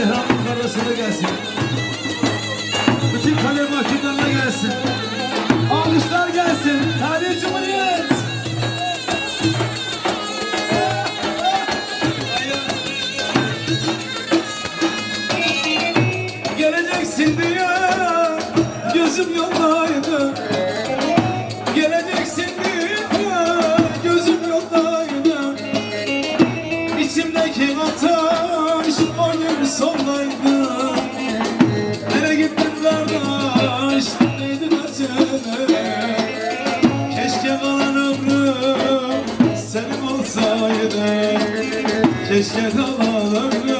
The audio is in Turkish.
mahşede gelsin. Bütün kale mahşedenler gelsin. Alkışlar gelsin. Tarihi Cumhuriyet. Geleceksin diye gözüm yoldaydı. Geleceksin diye gözüm yoldaydı. İçimdeki ateş sondaydı. Nereye gittin kardeş? Acele? Keşke kalan ömrüm senin olsaydı. Keşke kalan ömrüm